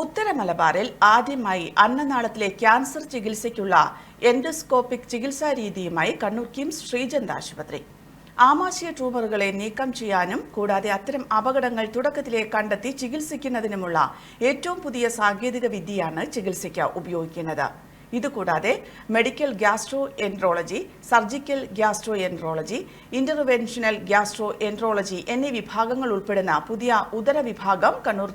ഉത്തര മലബാറിൽ ആദ്യമായി അന്നനാളത്തിലെ cancer ചികിത്സയ്ക്കുള്ള endoscopic ചികിത്സാ രീതിയുമായി കണ്ണൂർ കിംസ് ശ്രീചന്ദ് ആശുപത്രി. ആമാശയ ട്യൂമറുകളെ നീക്കം ചെയ്യാനും കൂടാതെ അത്തരം അപകടങ്ങൾ തുടക്കത്തിലെ കണ്ടെത്തി ചികിത്സിക്കുന്നതിനുമുള്ള ഏറ്റവും പുതിയ സാങ്കേതിക വിദ്യയാണ് ചികിത്സയ്ക്ക് ഉപയോഗിക്കുന്നത്. ഇതുകൂടാതെ medical gastroenterology surgical gastroenterology interventional gastroenterology എന്നീ വിഭാഗങ്ങൾ ഉൾപ്പെടുന്ന പുതിയ ഉദര വിഭാഗം കണ്ണൂർ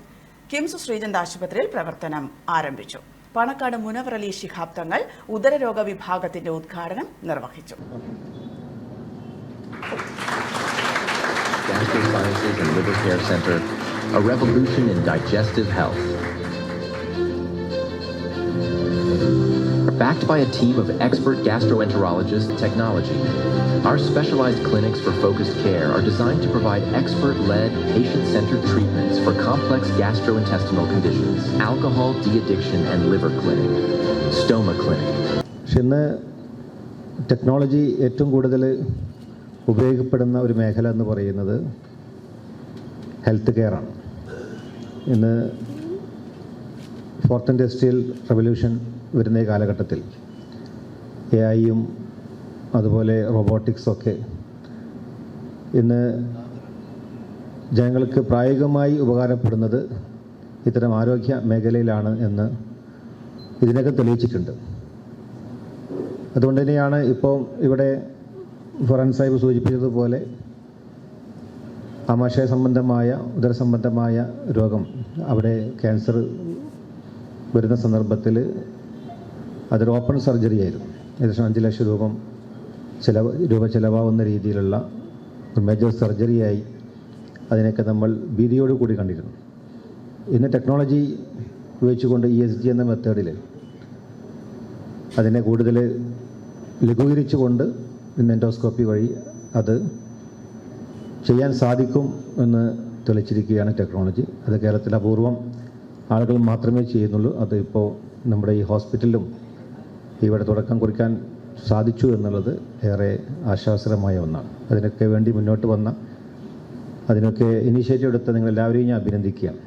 കിംസ് ശ്രീചന്ദ് ആശുപത്രിയിൽ പ്രവർത്തനം ആരംഭിച്ചു. പണക്കാട് മുനവർ അലി ശിഹാബ് തങ്ങൾ ഉദരരോഗ വിഭാഗത്തിന്റെ ഉദ്ഘാടനം നിർവഹിച്ചു. A revolution in digestive health. Backed by a team of expert gastroenterologists and technology, our specialized clinics for focused care are designed to provide expert-led, patient-centered treatments for complex gastrointestinal conditions, alcohol de-addiction and liver clinic, stoma clinic, ഇന്ന് technology ഏറ്റവും കൂടുതൽ ഉപയോഗപ്പെടുന്ന ഒരു മേഖല എന്ന് പറയുന്നത് health കെയറാണ് ഇന്ന് fourth industrial revolution വരുന്ന ഈ കാലഘട്ടത്തിൽ എ ഐയും അതുപോലെ റോബോട്ടിക്സൊക്കെ ഇന്ന് ജനങ്ങൾക്ക് പ്രായോഗികമായി ഉപകാരപ്പെടുന്നത് ഇത്തരം ആരോഗ്യ മേഖലയിലാണ് എന്ന് ഇതിനകം തെളിയിച്ചിട്ടുണ്ട്. അതുകൊണ്ട് തന്നെയാണ് ഇപ്പോൾ ഇവിടെ ഫൊറൻ സാഹിബ് സൂചിപ്പിച്ചതുപോലെ ആമാശയ സംബന്ധമായ ഉദര സംബന്ധമായ രോഗം അവിടെ ക്യാൻസർ വരുന്ന സന്ദർഭത്തിൽ അതൊരു ഓപ്പൺ സർജറി ആയിരുന്നു. ഏകദേശം അഞ്ച് ലക്ഷം രൂപ ചിലവ് രൂപ ചിലവാകുന്ന രീതിയിലുള്ള ഒരു മേജർ സർജറിയായി അതിനൊക്കെ നമ്മൾ ഭീതിയോട് കൂടി കണ്ടിരുന്നു. ഇന്ന് ടെക്നോളജി ഉപയോഗിച്ചുകൊണ്ട് ഇ എസ് ജി എന്ന മെത്തേഡിൽ അതിനെ കൂടുതൽ ലഘൂകരിച്ചുകൊണ്ട് ഇന്ന് എൻഡോസ്കോപ്പി വഴി അത് ചെയ്യാൻ സാധിക്കും എന്ന് തെളിച്ചിരിക്കുകയാണ് ടെക്നോളജി അത് കേരളത്തിൽ അപൂർവം ആളുകൾ മാത്രമേ ചെയ്യുന്നുള്ളൂ. അത് ഇപ്പോൾ നമ്മുടെ ഈ ഹോസ്പിറ്റലിലും ഇവിടെ തുടക്കം കുറിക്കാൻ സാധിച്ചു എന്നുള്ളത് ഏറെ ആശ്വാസകരമായ ഒന്നാണ്. അതിനൊക്കെ വേണ്ടി മുന്നോട്ട് വന്ന അതിനൊക്കെ ഇനീഷ്യേറ്റീവ് എടുത്ത നിങ്ങളെല്ലാവരെയും ഞാൻ അഭിനന്ദിക്കുകയാണ്.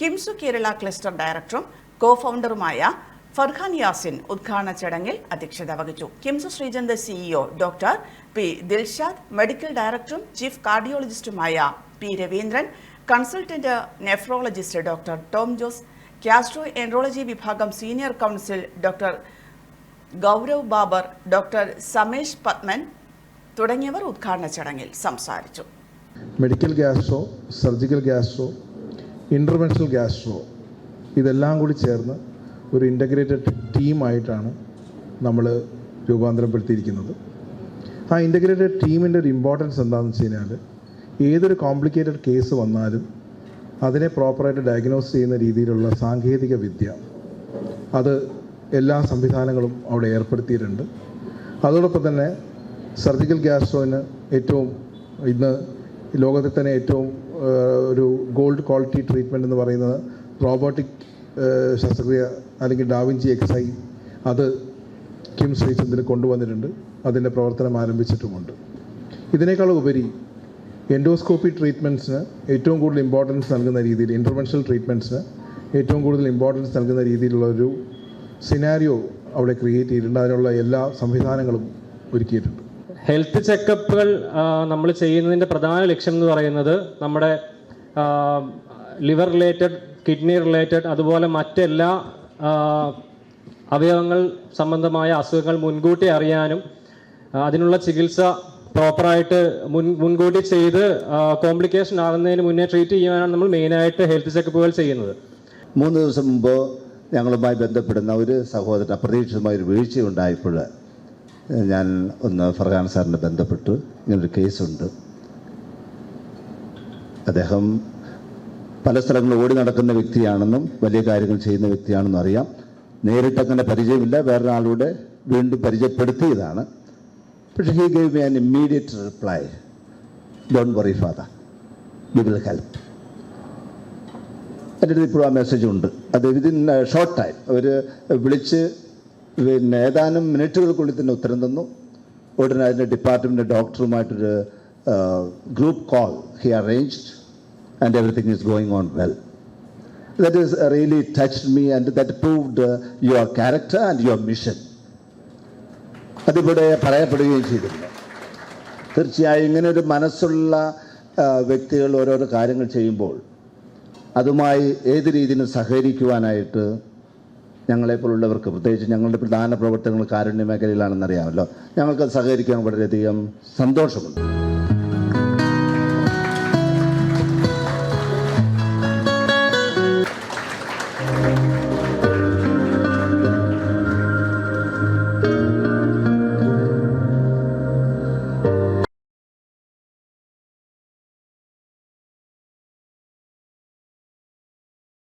കിംസു കേരള ക്ലസ്റ്റർ ഡയറക്ടറും കോ ഫൗണ്ടറുമായ ഫർഖാൻ യാസിൻ ഉദ്ഘാടന ചടങ്ങിൽ അധ്യക്ഷത വഹിച്ചു. KIMS Sreechand CEO doctor P Dilshad medical ഡയറക്ടറും chief കാർഡിയോളജിസ്റ്റുമായ P Raveendran consultant nephrologist doctor Tom Jose gastroenterology വിഭാഗം senior council doctor Gaurav Babar doctor Samesh Padman തുടങ്ങിയവർ ഉദ്ഘാടന ചടങ്ങിൽ സംസാരിച്ചു. Medical gastro surgical gastro interventional gastro ഇതെല്ലാം കൂടി ചേർന്ന് ഒരു ഇന്റഗ്രേറ്റഡ് ടീമായിട്ടാണ് നമ്മൾ രൂപാന്തരപ്പെടുത്തിയിരിക്കുന്നത്. ആ ഇന്റഗ്രേറ്റഡ് ടീമിന്റെ ഒരു ഇമ്പോർട്ടൻസ് എന്താണെന്ന് വെച്ച് കഴിഞ്ഞാൽ ഏതൊരു കോംപ്ലിക്കേറ്റഡ് കേസ് വന്നാലും അതിനെ പ്രോപ്പറായിട്ട് ഡയഗ്നോസ് ചെയ്യുന്ന രീതിയിലുള്ള സാങ്കേതിക വിദ്യ അത് എല്ലാ സംവിധാനങ്ങളും അവിടെ ഏർപ്പെടുത്തിയിട്ടുണ്ട്. അതോടൊപ്പം തന്നെ സർജിക്കൽ ഗ്യാസ്ട്രോയിന് ഏറ്റവും ഇന്ന് ലോകത്തിൽ തന്നെ ഏറ്റവും ഒരു ഗോൾഡ് ക്വാളിറ്റി ട്രീറ്റ്മെന്റ് എന്ന് പറയുന്നത് റോബോട്ടിക് ശസ്ത്രക്രിയ അല്ലെങ്കിൽ ഡാവിഞ്ചി എക്സ് അത് കിം ശ്രീചന്ദ്രൻ കൊണ്ടുവന്നിട്ടുണ്ട്. അതിന്റെ പ്രവർത്തനം ആരംഭിച്ചിട്ടുമുണ്ട്. ഇതിനേക്കാൾ ഉപരി എൻഡോസ്കോപ്പി ട്രീറ്റ്മെന്റ്സിന് ഏറ്റവും കൂടുതൽ ഇമ്പോർട്ടൻസ് നൽകുന്ന രീതിയിൽ ഇന്റർവെൻഷണൽ ട്രീറ്റ്മെന്റ്സിന് ഏറ്റവും കൂടുതൽ ഇമ്പോർട്ടൻസ് നൽകുന്ന രീതിയിലുള്ള ഒരു സിനാരിയോ അവിടെ ക്രിയേറ്റ് ചെയ്തിട്ടുണ്ട്. അതിനുള്ള എല്ലാ സംവിധാനങ്ങളും ഒരുക്കിയിട്ടുണ്ട്. ഹെൽത്ത് ചെക്കപ്പുകൾ നമ്മൾ ചെയ്യുന്നതിന്റെ പ്രധാന ലക്ഷ്യം എന്ന് പറയുന്നത് നമ്മുടെ ലിവർ റിലേറ്റഡ് കിഡ്നി റിലേറ്റഡ് അതുപോലെ മറ്റെല്ലാ അവയവങ്ങൾ സംബന്ധമായ അസുഖങ്ങൾ മുൻകൂട്ടി അറിയാനും അതിനുള്ള ചികിത്സ പ്രോപ്പറായിട്ട് മുൻ മുൻകൂട്ടി ചെയ്ത് കോംപ്ലിക്കേഷൻ ആകുന്നതിന് മുന്നേ ട്രീറ്റ് ചെയ്യാനാണ് നമ്മൾ മെയിനായിട്ട് ഹെൽത്ത് ചെക്കപ്പുകൾ ചെയ്യുന്നത്. മൂന്ന് ദിവസം മുമ്പ് ഞങ്ങളുമായി ബന്ധപ്പെടുന്ന ഒരു സഹോദരൻ അപ്രതീക്ഷിതമായ ഒരു വീഴ്ച വീഴ്ചയുണ്ടായപ്പോൾ ഞാൻ ഒന്ന് ഫർഹാൻ സാറിനെ ബന്ധപ്പെട്ടു. ഇങ്ങനൊരു കേസുണ്ട്. അദ്ദേഹം പല സ്ഥലങ്ങളിൽ ഓടി നടക്കുന്ന വ്യക്തിയാണെന്നും വലിയ കാര്യങ്ങൾ ചെയ്യുന്ന വ്യക്തിയാണെന്നും അറിയാം. നേരിട്ടങ്ങനെ പരിചയമില്ല. വേറൊരാളുടെ വീണ്ടും പരിചയപ്പെടുത്തിയതാണ്. പക്ഷേ he gave me an immediate reply. Don't worry, Father, we will help. എന്റെ അടുത്ത് ഇപ്പോഴും ആ മെസ്സേജ് ഉണ്ട്. അത് വിതിൻ ഷോർട്ട് ടൈം അവർ വിളിച്ച് പിന്നെ ഏതാനും മിനിറ്റുകൾക്കുള്ളിൽ തന്നെ ഉത്തരം തന്നു. ഉടനെ അതിന്റെ department ഡോക്ടറുമായിട്ടൊരു group call he arranged and everything is going on well that is really really me and and proved your character and your mission. അതിവിടെ പറയപ്പെടുകയും ചെയ്തിരുന്നു തീർച്ചയായും ഒരു മനസ്സുള്ള വ്യക്തികൾ ഓരോരോ കാര്യങ്ങൾ ചെയ്യുമ്പോൾ അതുമായി ഏത് രീതിയിലും സഹകരിക്കുവാനായിട്ട് ഞങ്ങളെപ്പോലുള്ളവർക്ക് പ്രത്യേകിച്ച് ഞങ്ങളുടെ പ്രധാന പ്രവർത്തനങ്ങൾ കാരുണ്യ മേഖലയിലാണെന്നറിയാമല്ലോ ഞങ്ങൾക്ക് സഹകരിക്കാൻ വളരെയധികം സന്തോഷമുണ്ട്.